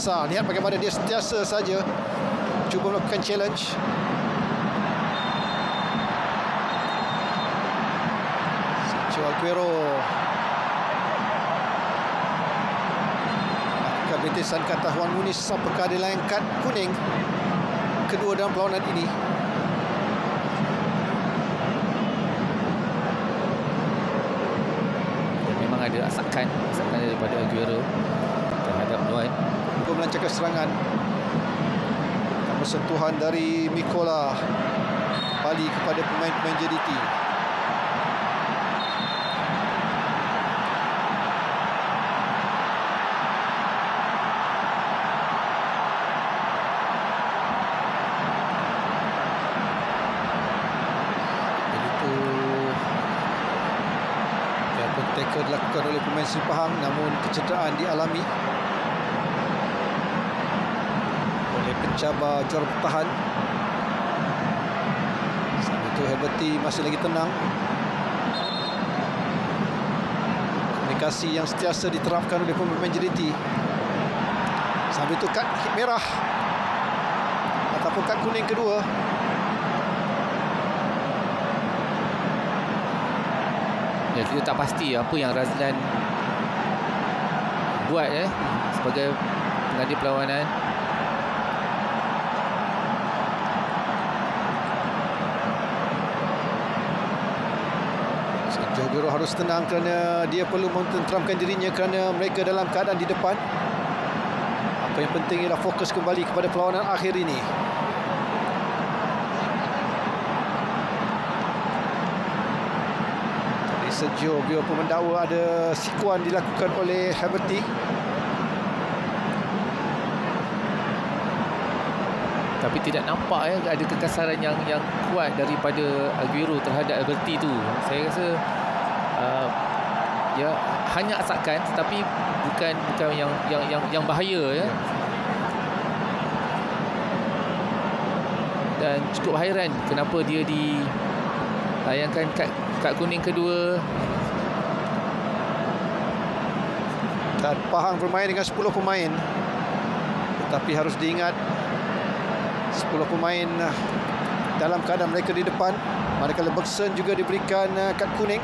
Ansar lihat bagaimana dia sentiasa saja cuba melakukan challenge. Sergio Aguero. Lakukan betesan kata Juan Muniz apakah dia kad kuning. Kedua dalam perlawanan ini. Memang ada asakan asakan daripada Aguero terhadap Luan untuk melancarkan serangan. Tanpa sentuhan dari Mikola. Kembali kepada pemain-pemain JDT tackle dilakukan oleh pemain Sri Pahang Namun kecederaan dialami pencabar juara bertahan. Sambil itu Herberty masih lagi tenang. Komunikasi yang sentiasa diterapkan oleh pemain JDT Sambil itu kad merah. Ataupun kad kuning kedua. Ya, kita tak pasti apa yang Razlan buat eh sebagai pengadil perlawanan. Aguero harus tenang kerana dia perlu mententeramkan dirinya kerana mereka dalam keadaan di depan. Apa yang penting ialah fokus kembali kepada perlawanan akhir ini. Tadi Sergio beliau pun mendakwa ada sikuan dilakukan oleh Haverty. Tapi tidak nampak ya ada kekasaran yang yang kuat daripada Aguero terhadap Alberti tu. Saya rasa uh, ya hanya asakan tetapi bukan bukan yang yang yang yang bahaya ya. Dan cukup hairan kenapa dia dilayangkan kad kad kuning kedua Dan Pahang bermain dengan 10 pemain. Tetapi harus diingat 10 pemain ah, dalam keadaan mereka di depan. Manakala Bergson juga diberikan ah, kad kuning.